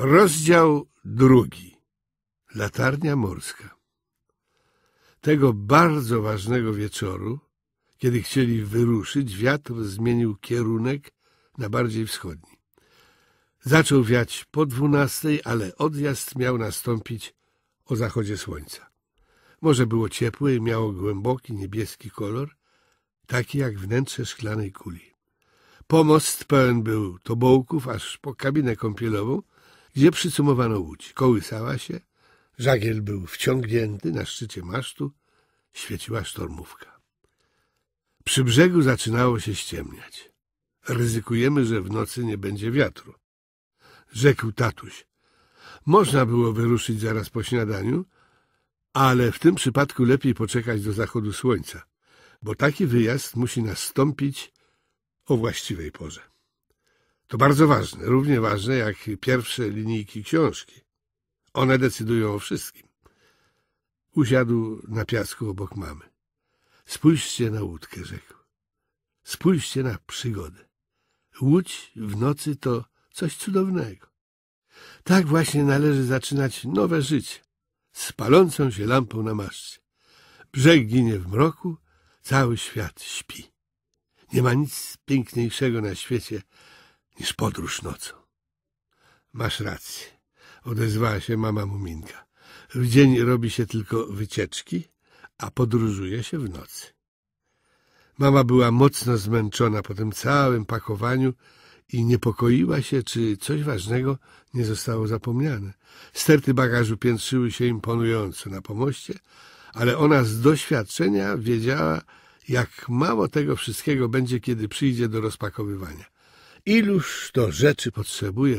Rozdział drugi. Latarnia morska. Tego bardzo ważnego wieczoru, kiedy chcieli wyruszyć, wiatr zmienił kierunek na bardziej wschodni. Zaczął wiać po dwunastej, ale odjazd miał nastąpić o zachodzie słońca. Morze było ciepłe i miało głęboki niebieski kolor, taki jak wnętrze szklanej kuli. Pomost pełen był tobołków aż po kabinę kąpielową, gdzie przycumowano łódź. Kołysała się, żagiel był wciągnięty, na szczycie masztu świeciła sztormówka. Przy brzegu zaczynało się ściemniać. Ryzykujemy, że w nocy nie będzie wiatru. Rzekł tatuś. Można było wyruszyć zaraz po śniadaniu, ale w tym przypadku lepiej poczekać do zachodu słońca, bo taki wyjazd musi nastąpić o właściwej porze. To bardzo ważne, równie ważne jak pierwsze linijki książki. One decydują o wszystkim. Usiadł na piasku obok mamy. Spójrzcie na łódkę, rzekł. Spójrzcie na przygodę. Łódź w nocy to coś cudownego. Tak właśnie należy zaczynać nowe życie, z palącą się lampą na maszcie. Brzeg ginie w mroku, cały świat śpi. Nie ma nic piękniejszego na świecie niż podróż nocą. Masz rację, odezwała się mama Muminka. W dzień robi się tylko wycieczki, a podróżuje się w nocy. Mama była mocno zmęczona po tym całym pakowaniu i niepokoiła się, czy coś ważnego nie zostało zapomniane. Sterty bagażu piętrzyły się imponująco na pomoście, ale ona z doświadczenia wiedziała, jak mało tego wszystkiego będzie, kiedy przyjdzie do rozpakowywania. Iluż to rzeczy potrzebuje